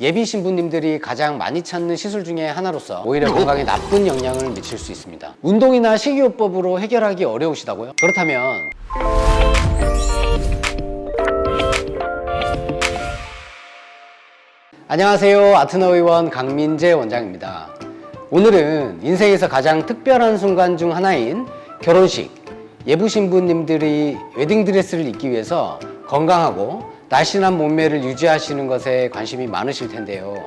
예비 신부님들이 가장 많이 찾는 시술 중에 하나로서 오히려 건강에 나쁜 영향을 미칠 수 있습니다. 운동이나 식이요법으로 해결하기 어려우시다고요? 그렇다면 안녕하세요. 아트너 의원 강민재 원장입니다. 오늘은 인생에서 가장 특별한 순간 중 하나인 결혼식, 예부 신부님들이 웨딩드레스를 입기 위해서 건강하고 날씬한 몸매를 유지하시는 것에 관심이 많으실 텐데요.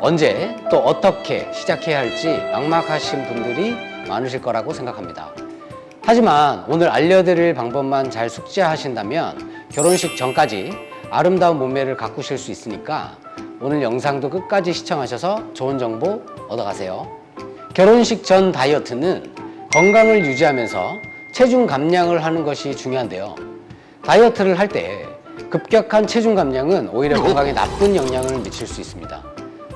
언제 또 어떻게 시작해야 할지 막막하신 분들이 많으실 거라고 생각합니다. 하지만 오늘 알려드릴 방법만 잘 숙지하신다면 결혼식 전까지 아름다운 몸매를 가꾸실 수 있으니까 오늘 영상도 끝까지 시청하셔서 좋은 정보 얻어가세요. 결혼식 전 다이어트는 건강을 유지하면서 체중 감량을 하는 것이 중요한데요. 다이어트를 할 때 급격한 체중 감량은 오히려 건강에 나쁜 영향을 미칠 수 있습니다.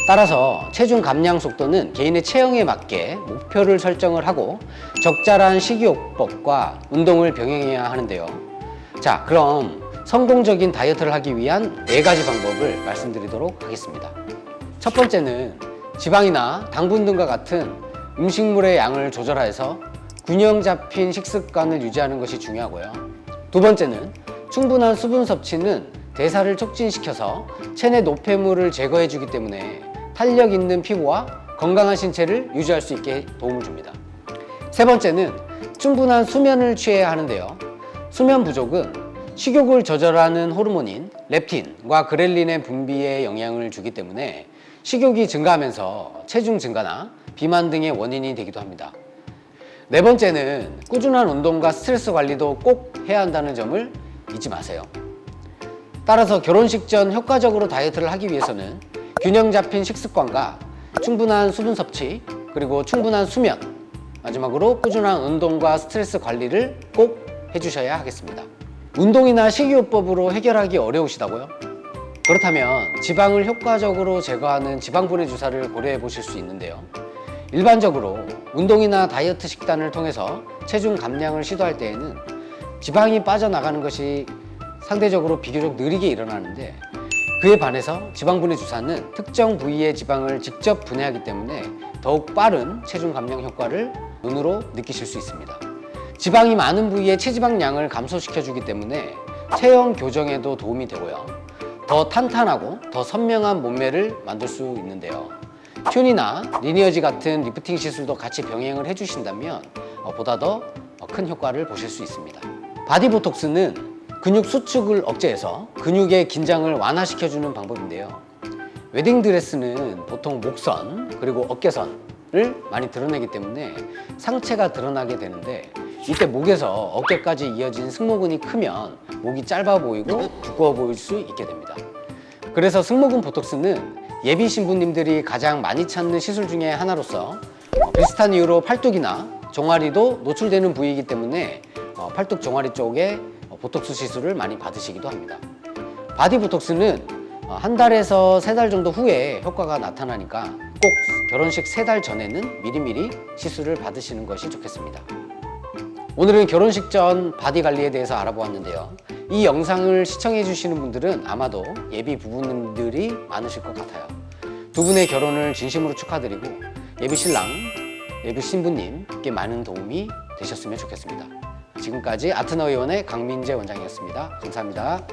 따라서 체중 감량 속도는 개인의 체형에 맞게 목표를 설정을 하고 적절한 식이요법과 운동을 병행해야 하는데요. 자, 그럼 성공적인 다이어트를 하기 위한 네 가지 방법을 말씀드리도록 하겠습니다. 첫 번째는 지방이나 당분 등과 같은 음식물의 양을 조절해서 균형 잡힌 식습관을 유지하는 것이 중요하고요. 두 번째는 충분한 수분 섭취는 대사를 촉진시켜서 체내 노폐물을 제거해 주기 때문에 탄력 있는 피부와 건강한 신체를 유지할 수 있게 도움을 줍니다. 세 번째는 충분한 수면을 취해야 하는데요. 수면 부족은 식욕을 조절하는 호르몬인 렙틴과 그렐린의 분비에 영향을 주기 때문에 식욕이 증가하면서 체중 증가나 비만 등의 원인이 되기도 합니다. 네 번째는 꾸준한 운동과 스트레스 관리도 꼭 해야 한다는 점을 잊지 마세요. 따라서 결혼식 전 효과적으로 다이어트를 하기 위해서는 균형 잡힌 식습관과 충분한 수분 섭취, 그리고 충분한 수면, 마지막으로 꾸준한 운동과 스트레스 관리를 꼭 해주셔야 하겠습니다. 운동이나 식이요법으로 해결하기 어려우시다고요? 그렇다면 지방을 효과적으로 제거하는 지방분해 주사를 고려해 보실 수 있는데요. 일반적으로 운동이나 다이어트 식단을 통해서 체중 감량을 시도할 때에는 지방이 빠져나가는 것이 상대적으로 비교적 느리게 일어나는데 그에 반해서 지방분해 주사는 특정 부위의 지방을 직접 분해하기 때문에 더욱 빠른 체중 감량 효과를 눈으로 느끼실 수 있습니다. 지방이 많은 부위의 체지방량을 감소시켜 주기 때문에 체형 교정에도 도움이 되고요. 더 탄탄하고 더 선명한 몸매를 만들 수 있는데요. 튠이나 리니어지 같은 리프팅 시술도 같이 병행을 해주신다면 어, 보다 더 큰 효과를 보실 수 있습니다. 바디 보톡스는 근육 수축을 억제해서 근육의 긴장을 완화시켜주는 방법인데요. 웨딩 드레스는 보통 목선 그리고 어깨선을 많이 드러내기 때문에 상체가 드러나게 되는데 이때 목에서 어깨까지 이어진 승모근이 크면 목이 짧아 보이고 두꺼워 보일 수 있게 됩니다. 그래서 승모근 보톡스는 예비 신부님들이 가장 많이 찾는 시술 중에 하나로서 어, 비슷한 이유로 팔뚝이나 종아리도 노출되는 부위이기 때문에 어, 팔뚝 종아리 쪽에 어, 보톡스 시술을 많이 받으시기도 합니다. 바디 보톡스는 어, 한 달에서 세 달 정도 후에 효과가 나타나니까 꼭 결혼식 세 달 전에는 미리미리 시술을 받으시는 것이 좋겠습니다. 오늘은 결혼식 전 바디 관리에 대해서 알아보았는데요. 이 영상을 시청해 주시는 분들은 아마도 예비 부부님들이 많으실 것 같아요. 두 분의 결혼을 진심으로 축하드리고 예비 신랑, 예비 신부님께 많은 도움이 되셨으면 좋겠습니다. 지금까지 아트너 의원의 강민재 원장이었습니다. 감사합니다.